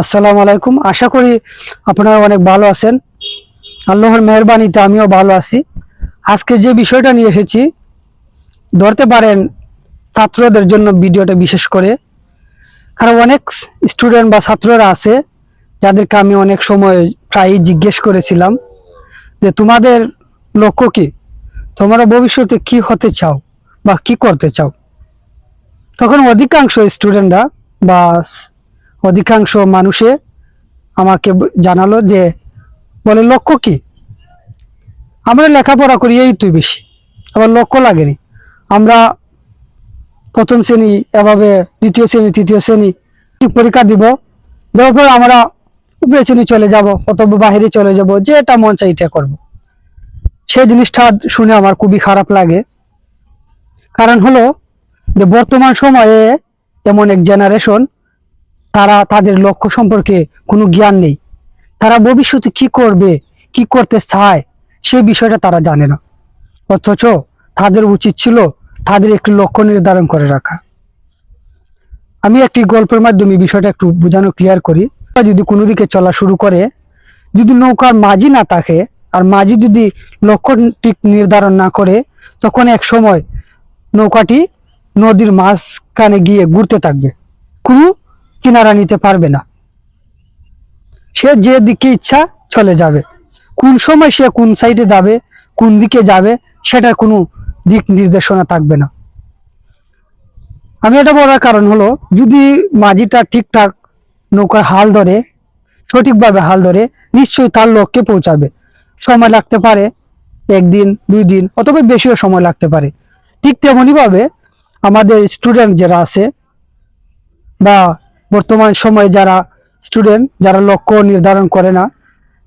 আসসালামু আলাইকুম। আশা করি আপনারা অনেক ভালো আছেন। আল্লাহর মেহরবানিতে আমিও ভালো আছি। আজকে যে বিষয়টা নিয়ে এসেছি, ধরতে পারেন ছাত্রদের জন্য ভিডিওটা বিশেষ করে। কারণ অনেক স্টুডেন্ট বা ছাত্ররা আছে, যাদেরকে আমি অনেক সময় প্রায়ই জিজ্ঞেস করেছিলাম যে, তোমাদের লক্ষ্য কি? তোমরা ভবিষ্যতে কি হতে চাও বা কি করতে চাও? তখন অধিকাংশ স্টুডেন্টরা বা অধিকাংশ মানুষে আমাকে জানালো যে, বলে, লক্ষ্য কি? আমরা লেখাপড়া করি, এই তুই বেশি। আবার লক্ষ্য লাগেনি। আমরা প্রথম শ্রেণি, এভাবে দ্বিতীয় শ্রেণি, তৃতীয় শ্রেণি, ঠিক পরীক্ষা দিব। দেওয়ার পর আমরা উপরে শ্রেণি চলে যাব, অথবা বাহিরে চলে যাব যে এটা মন চাই এটা করব। সেই জিনিসটা শুনে আমার খুবই খারাপ লাগে। কারণ হলো যে, বর্তমান সময়ে এমন এক জেনারেশন তারা তাদের লক্ষ্য সম্পর্কে কোনো জ্ঞান নেই। তারা ভবিষ্যতে কি করবে, কি করতে চায় সেই বিষয়টা তারা জানে না। অথচ তাদের উচিত ছিল তাদের একটি লক্ষ্য নির্ধারণ করে রাখা। আমি একটি গল্পের মাধ্যমে বিষয়টা একটু বোঝানো ক্লিয়ার করি। যদি কোনো দিকে চলা শুরু করে, যদি নৌকার মাঝি না থাকে আর মাঝি যদি লক্ষ্য ঠিক নির্ধারণ না করে, তখন এক সময় নৌকাটি নদীর মাঝখানে গিয়ে ঘুরতে থাকবে। কোনো কিনারা নিতে পারবে না। সে যে দিকে ইচ্ছা চলে যাবে। কোন সময় সে কোন সাইডে যাবে, কোন দিকে যাবে, সেটার কোনো দিক নির্দেশনা থাকবে না। আমি এটা বলার কারণ হলো, যদি মাঝিটা ঠিকঠাক নৌকার হাল ধরে, সঠিকভাবে হাল ধরে, নিশ্চয়ই তার লক্ষ্যে পৌঁছাবে। সময় লাগতে পারে, একদিন, দুই দিন, অথবা বেশিও সময় লাগতে পারে। ঠিক তেমনইভাবে আমাদের স্টুডেন্ট যারা আছে, বা বর্তমান সময়ে যারা স্টুডেন্ট যারা লক্ষ্য নির্ধারণ করে না,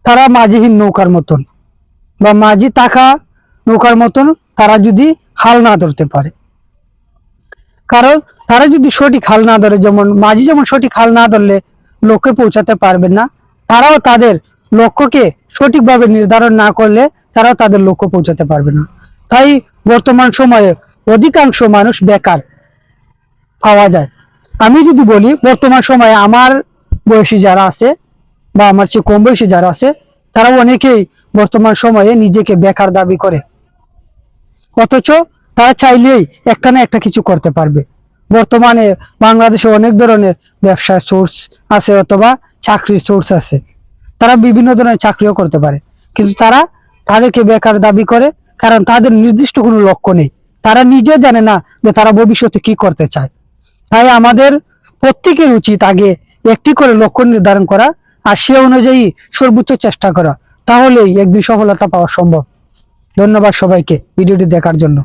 তারা মাঝিহীন নৌকার মতন বা মাঝি তাকা নৌকার মতন তারা যদি হাল না ধরতে পারে। কারণ তারা যদি সঠিক হাল না ধরে, যেমন মাঝি যেমন সঠিক হাল না ধরলে লক্ষ্যে পৌঁছাতে পারবেন না, তারাও তাদের লক্ষ্যকে সঠিকভাবে নির্ধারণ না করলে তারাও তাদের লক্ষ্য পৌঁছাতে পারবে না। তাই বর্তমান সময়ে অধিকাংশ মানুষ বেকার পাওয়া যায়। আমি যদি বলি, বর্তমান সময়ে আমার বয়সী যারা আছে বা আমার চেয়ে কম বয়সী যারা আছে তারা অনেকেই বর্তমান সময়ে নিজেকে বেকার দাবি করে। অথচ তারা চাইলেই একটা না একটা কিছু করতে পারবে। বর্তমানে বাংলাদেশে অনেক ধরনের ব্যবসার সোর্স আছে অথবা চাকরির সোর্স আছে। তারা বিভিন্ন ধরনের চাকরিও করতে পারে। কিন্তু তারা তাদেরকে বেকার দাবি করে, কারণ তাদের নির্দিষ্ট কোনো লক্ষ্য নেই। তারা নিজেও জানে না যে তারা ভবিষ্যতে কি করতে চায়। তাই আমাদের প্রত্যেকের উচিত আগে একটি করে লক্ষ্য নির্ধারণ করা আর সে অনুযায়ী সর্বোচ্চ চেষ্টা করা। তাহলেই একদিন সফলতা পাওয়া সম্ভব। ধন্যবাদ সবাইকে ভিডিওটি দেখার জন্য।